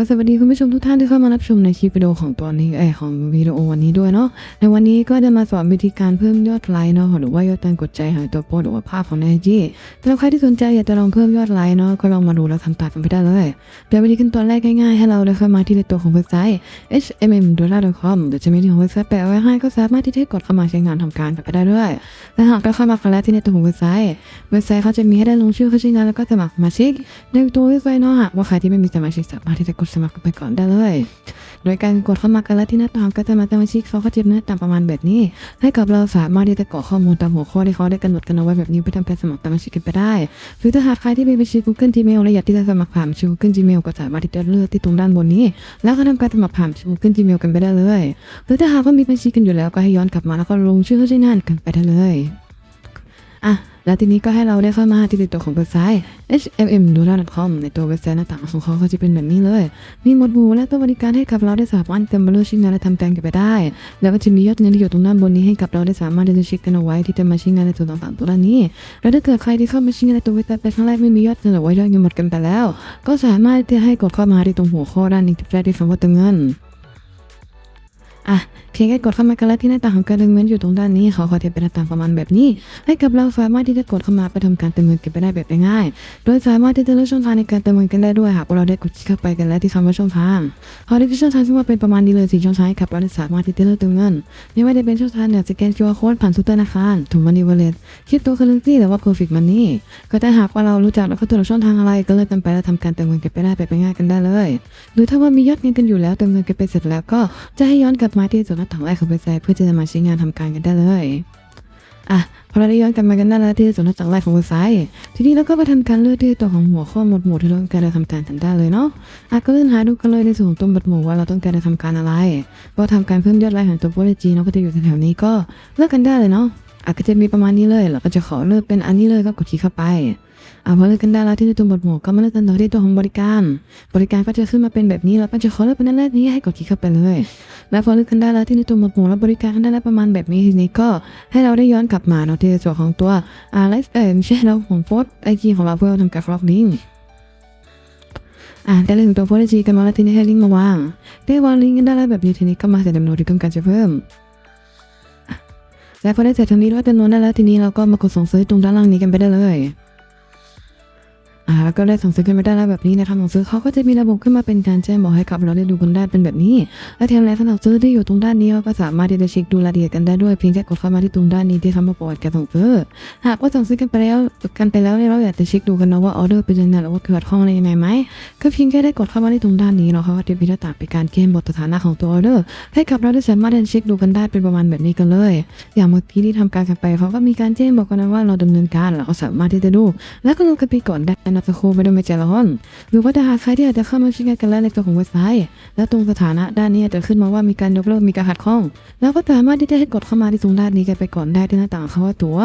ก็สวัสดีคุณผู้ชมทุกท่านที่เข้ามารับชมในคลิปวิดีโอของตัวนี้เออของวิดีโอวันนี้ด้วยเนาะในวันนี้ก็จะมาสอนวิธีการเพิ่มยอดไลค์เนาะหรือว่ายอดการกดใจหายตัวโพสหรือว่าภาพของในไอจีสำหรับใครที่สนใจอยากจะลองเพิ่มยอดไลค์เนาะก็ลองมาดูแล้วทำตามกันไปได้เลยเดี๋ยววิธีขั้นตอนแรกง่ายๆให้เราเดินเข้ามาที่ในตัวของเว็บไซต์ hmm.com เดี๋ยวจะมีที่ของเว็บไซต์แปะไว้ให้ก็สามารถที่จะกดเข้ามาใช้งานทำการกันไปได้ด้วยและหากเราเข้ามาครั้งแรกที่ในตัวของเว็บไซต์เว็บไซต์เขาจะมีให้ได้ลงชื่อเข้าใช้งานแล้วก็สมัครสมาชิกในตัวเว็บไซต์เนาะหากว่าใครที่ไม่มีสมาชิกสามารถที่จะกดสมัครกันไปก่อนได้เลย โดยการกดเข้ามากันแล้วที่หน้าต่างก็จะมาสมาชิกเขาก็จะมีหน้าต่างประมาณแบบนี้ ให้กับเราสามารถที่จะกรอกข้อมูลตามหัวข้อที่เขาได้กำหนดกันเอาไว้แบบนี้เพื่อทำการสมัครสมชิกกันไปได้ หรือถ้าหากใครที่มีบัญชี Google Gmail และอยากที่จะสมัครผ่านชี Google Gmail ก็สามารถที่จะเลือกที่ตรงด้านบนนี้ แล้วก็ทำการสมัครผ่านชี Google Gmail กันไปได้เลย หรือถ้าหากว่ามีบัญชีกันอยู่แล้วก็ให้ย้อนกลับมาแล้วก็ลงชื่อเข้าใช้งานกันไปได้เลยอะ แล้วทีนี้ก็ให้เราได้เข้ามาที่ตัวของเว็บไซต์ hmm.com ในตัวเว็บไซต์หน้าต่างของเขาก็จะเป็นแบบนี้เลย มีหมวดหมู่และตัวบริการให้กับเราได้สามารถเต็มบรรลุชิ้นงานและทำการกันไปได้ แล้วก็จะมียอดเงินที่อยู่ตรงด้านบนนี้ให้กับเราได้สามารถที่จะเช็คกันเอาไว้ที่จะมาชิ้นงานในตัวต่างๆตัวนี้ แล้วถ้าเกิดใครที่เข้ามาชิ้นงานในตัวเว็บไซต์ไปครั้งแรกไม่มียอดเงินหรือว่ายอดเงินหมดกันไปแล้ว ก็สามารถที่ให้กดเข้ามาที่ตรงหัวข้อด้านนี้ที่แปลที่คำว่าเติมเงินอะ เพียงแค่กดเข้ามากันแล้วที่หน้าต่างของการเติมเงินอยู่ตรงด้านนี้เขาขอเทเป็นหน้าต่างประมาณแบบนี้ ให้กับเราสามารถที่จะกดเข้ามาไปทำการเติมเงินกันไปได้แบบง่ายๆโดยสามารถที่จะเลือกช่องทางในการเติมเงินกันได้ด้วยหากเราได้กดเข้าไปกันแล้วที่คำว่าช่องทางพอได้ที่ช่องทางซึ่ว่าเป็นประมาณนี้เลยสี่ช่องทางให้กับเราสามารถที่จะเลือกเติมเงินไม่ว่าจะเป็นช่องทางเนี่ยสแกน QR code ผ่านซูเตอร์ธนาคารถุงมันนี่วอลเล็ตคริปโตเคอเรนซีหรือว่า Perfect Money ก็ถ้าหากว่าเรารู้จักแล้วก็ตัวช่องทางอะไรก็เลือกกันไปแล้วทำการเติมเงินกันไปได้แบบง่ายกันได้เลย หรือถ้าว่ามียอดเงินกันอยู่แล้วเติมเงินกันไปเสร็จแล้วก็จะให้ย้อนกลับมาที่ส่วนหน้าต่างแรกของเว็บไซต์เพื่อจะมาใช้งานทำการกันได้เลยอะพอเราได้ย้อนกลับมากันได้แล้วที่ส่วนหน้าต่างแรกของเว็บไซต์ทีนี้เราก็มาทำการเลือกที่ตัวของหัวข้อหมวดหมู่ที่เราต้องการจะทำการกันได้เลยเนาะอะก็เลื่อนหาดูกันเลยในส่วนของตัวหมวดหมู่ว่าเราต้องการจะทำการอะไรก็ทำการเพิ่มยอดไลค์ของตัวโปรเจกต์เนาะก็จะอยู่แถวๆนี้ก็เลือกกันได้เลยเนาะอะก็จะมีประมาณนี้เลยเราก็จะขอเลือกเป็นอันนี้เลยก็กดคลิกเข้าไป อะพอเลือกกันได้แล้วที่ในตัวหมวดหมู่ก็มาเลือกกันต่อที่ตัวของบริการ บริการก็จะขึ้นมาเป็นแบบนี้แล้วก็จะขอเลือกเป็นอันแรกนี้ให้กดคลิกเข้าไปเลย แล้วพอเลือกกันได้แล้วที่ในตัวหมวดหมู่และบริการได้แล้วประมาณแบบนี้ทีนี้ก็ให้เราได้ย้อนกลับมาเนาะที่ในส่วนของตัวอ่าไลฟ์เออไม่ใช่เราของโพสไอจีของเราเพื่อทำการฟล็อกลิงก์อ่าได้เลยถึงตัวโพสไอจีกันมาแล้วทีนี้ให้ลิงก์มาวางได้วางลิงก์กันได้แล้วแบบนี้ทีนี้ก็มาใส่จำนวนที่ต้องการจะเพิ่มและพอได้เสร็จทางนี้ด้วยจำนวนได้แล้วทีนี้เราก็มากดส่งซื้อตรงด้านล่างนี้กันไปได้เลย อ่าแล้วก็ได้สั่งซื้อกันไปได้แล้วแบบนี้นะครับสั่งซื้อเขาก็จะมีระบบขึ้นมาเป็นการแจ้งบอกให้กับเราได้ดูกันได้เป็นแบบนี้ และแถมแล้วสำหรับซื้อที่อยู่ตรงด้านนี้เราก็สามารถที่จะเช็คดูรายละเอียดกันได้ด้วยเพียงแค่กดเข้ามาที่ตรงด้านนี้ที่คำว่าประวัติการสั่งซื้อหากว่าสั่งซื้อกันไปแล้วกันไปแล้วเนี่ยเราอยากจะเช็คดูกันนะว่าออเดอร์เป็นยังไงหรือว่าเกิดข้องอะไรยังไงไหมก็เพียงแค่ได้กดเข้ามาที่ตรงด้านนี้เนาะเขาก็จะมีหน้าต่างเป็นการเกมบทสถานะของตัวออเดอร์ ให้กับเราได้สามารถเช็คดูกันได้เป็นประมาณแบบนี้กันเลย อย่างเมื่อกี้ที่ทำการกันไปเขาก็มีการแจ้งบอกกันนะว่าเราดำเนินการเราสามารถที่จะดู แล้วก็ลงกันไปก่อนได้นะสักครู่ไม่ต้องไปใจร้อน หรือว่าถ้าหากใครที่อาจจะเข้ามาใช้งานกันแล้วในตัวของเว็บไซต์ แล้วตรงสถานะด้านนี้อาจจะขึ้นมาว่ามีการยกเลิกมีการขัดข้อง แล้วก็สามารถที่จะให้กดเข้ามาที่ตรงด้านนี้กันไปก่อนได้ที่หน้าต่างเขาว่าตัว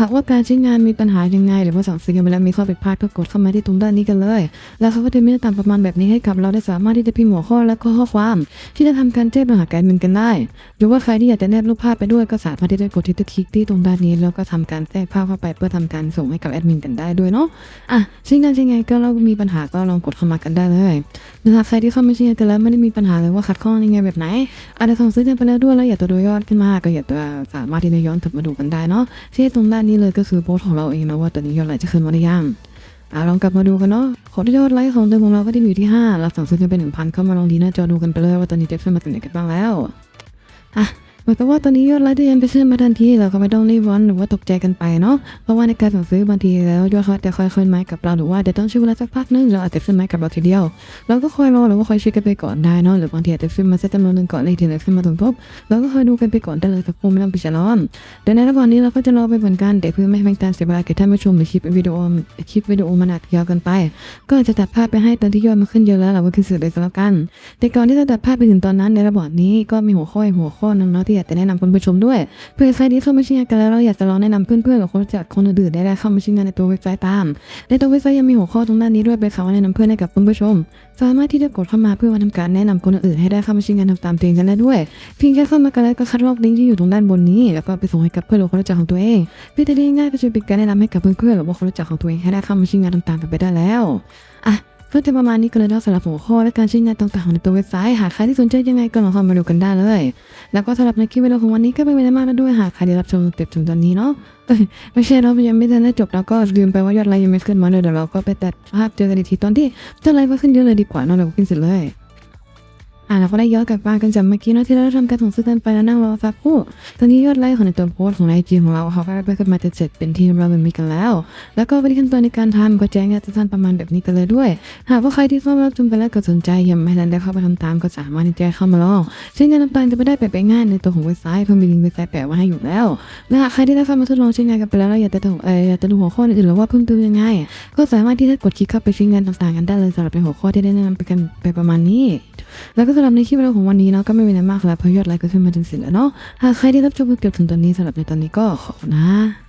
หากว่าการใช้งานมีปัญหายังไง หรือว่าสั่งซื้อกันไปแล้วมีข้อผิดพลาดก็กดเข้ามาที่ตรงด้านนี้กันเลย แล้วเขาก็จะมีหน้าต่างประมาณแบบนี้ให้กับเราได้สามารถที่จะพิมพ์หัวข้อและก็ข้อความ ที่จะทำการแจ้งปัญหาการเงินกันได้ หรือว่าใครที่อยากจะแนบรูปภาพไปด้วยก็สามารถที่จะกดที่ตัวคลิกที่ตรงด้านนี้แล้วก็ทำการแทรกภาพเข้าไปเพื่อทำการส่งให้กับแอดมินกันได้ด้วยเนาะอะใช้งานยังไงก็เรามีปัญหาก็ลองกดเข้ามากันได้เลยหรือหากใครที่เข้ามาใช้งานกันแล้วไม่ได้มีปัญหาเลยว่าขัดข้องยังไงแบบไหนอาจจะส่งซื้อกันไปแล้วด้วยแล้วอยากจะดูยอดขึ้นมาก็อยากจะสามารถที่จะย้อนกลับมาดูกันได้เนาะที่ตรงด้านนี้เลยก็คือโพสของเราเองนะว่าตอนนี้ยอดไลจะขึ้นมาหรือยังอะลองกลับมาดูกันเนาะขอยอดไลค์ของเดิมของเราก็ที่อยู่ที่5เราสั่งซื้อกันไป1,000เข้ามาลองดีหน้าจอดูกันไปเลยว่าตอนนี้จะขึ้นมาถึงไหนกันบ้างแล้วอะ เหมือนกับว่าตอนนี้ยอดไลค์ที่ยังไปขึ้นมาทันทีเราก็ไม่ต้องรีบร้อนหรือว่าตกใจกันไปเนาะเพราะว่าในการสั่งซื้อบางทีแล้วยอดเขาจะค่อยๆขึ้นมากับเราหรือว่าเดี๋ยวต้องใช้เวลาสักพักนึงเราอาจจะขึ้นมากับเราทีเดียวเราก็คอยรอหรือว่าคอยเช็คกันไปก่อนได้เนาะหรือบางทีอาจจะขึ้นมาสักจำนวนหนึ่งก่อนเลยทีเดียวขึ้นมาถึงปุ๊บเราก็คอยดูกันไปก่อนได้เลยสักครู่ไม่ต้องไปฉลอนเดี๋ยวในระหว่างนี้เราก็จะรอไปเหมือนกันแต่เพื่อไม่ให้เป็นการเสียเวลาแก่ท่านผู้ชมหรือคลิปวิดีโอคลิปวิดีโอมันอาจยาวกันไป ก็จะตัดภาพไปให้ตอนที่ยอดมันขึ้นเยอะแล้วเราก็คือสื่อเลยก็แล้วกัน แต่ก่อนที่จะตัดภาพไปถึงตอนนั้นในระหว่างนี้ก็มีหัวข้อหัวข้อนึงเนาะที่อยากจะแนะนำคุณผู้ชมด้วย เพื่อใครที่เข้ามาใช้งานกันแล้วเราอยากจะลองแนะนำเพื่อนๆหรือคนรู้จักคนอื่นๆได้เข้ามาใช้งานในตัวเว็บไซต์ตาม ในตัวเว็บไซต์ยังมีหัวข้อตรงด้านนี้ด้วยเป็นคำว่าแนะนำเพื่อนให้กับคุณผู้ชม สามารถที่จะกดเข้ามาเพื่อมาทำการแนะนำคนอื่นๆให้ได้เข้ามาใช้งานทำตามตัวเองกันได้ด้วยเพียงแค่เข้ามากันแล้วก็คัดลอกลิงก์ที่อยู่ตรงด้านบนนี้ แล้วก็ไปส่งให้กับเพื่อนหรือคนรู้จักของตัวเองเพื่อจะได้ง่ายก็จะเป็นการแนะนำให้กับเพื่อนๆหรือว่าคนรู้จักของตัวเองให้ได้เข้ามาใช้งานทำตามกันไปได้แล้วอะ ก็จะประมาณนี้กันเลยสำหรับหัวข้อและการใช้งานต่างๆของตัวเว็บไซต์หากใครที่สนใจยังไงก็ลองเข้ามาดูกันได้เลย แล้วก็สำหรับในคลิปวิดีโอของวันนี้ก็เป็นเวลามากแล้วด้วยหากใครได้รับชมเต็มถึงตอนนี้เนาะไม่ใช่เรายังไม่ทันได้จบแล้วก็ลืมไปว่ายอดไลค์ยังไม่ขึ้นมาเลยเดี๋ยวเราก็ไปตัดภาพเจอกันอีกทีตอนที่ยอดไลค์ก็ขึ้นเยอะเลยดีกว่าเนาะเราก็ขึ้นเสร็จเลย อ่าเราก็ได้ย้อนกลับมากันจากเมื่อกี้เนาะที่เราทำการส่งซื้อกันไปแล้วนั่งรอสักครู่ตอนนี้ยอดไลค์ของในตัวโพสของไอจีของเราเขาก็ได้ไปขึ้นมาจะเสร็จเป็นที่เราเป็นมีกันแล้ว แล้วก็วิธีขั้นตอนในการทำก็แจ้งกันสั้นประมาณแบบนี้กันเลยด้วย หากว่าใครที่เข้ามารับชมกันแล้วก็สนใจยังไม่ทันได้เข้าไปทำตามก็สามารถที่จะเข้ามาลองซึ่งการทำตามจะไม่ได้แปะง่ายในตัวของเว็บไซต์เพิ่มมีลิงก์เว็บไซต์แปะไว้ให้อยู่แล้วและหากใครที่ได้เข้ามาทดลองใช้งานกันไปแล้วอยากจะดูเอออยากจะดูหัวข้ออื่นหรือว่าเพิ่มเติมยังไงก็สามารถที่จะกดคลิกเข้าไปใช้งานต่างๆกันได้เลยสำหรับในหัวข้อที่ได้นำไปกันไปประมาณนี้ แล้วก็สำหรับในคลิปวิดีโอของวันนี้เนาะก็ไม่มีอะไรมากแล้วเพราะยอดไลค์ก็ขึ้นมาถึงสินแล้วเนาะหากใครที่รับชมเกือบถึงตอนนี้สำหรับในตอนนี้ก็ขอบนะ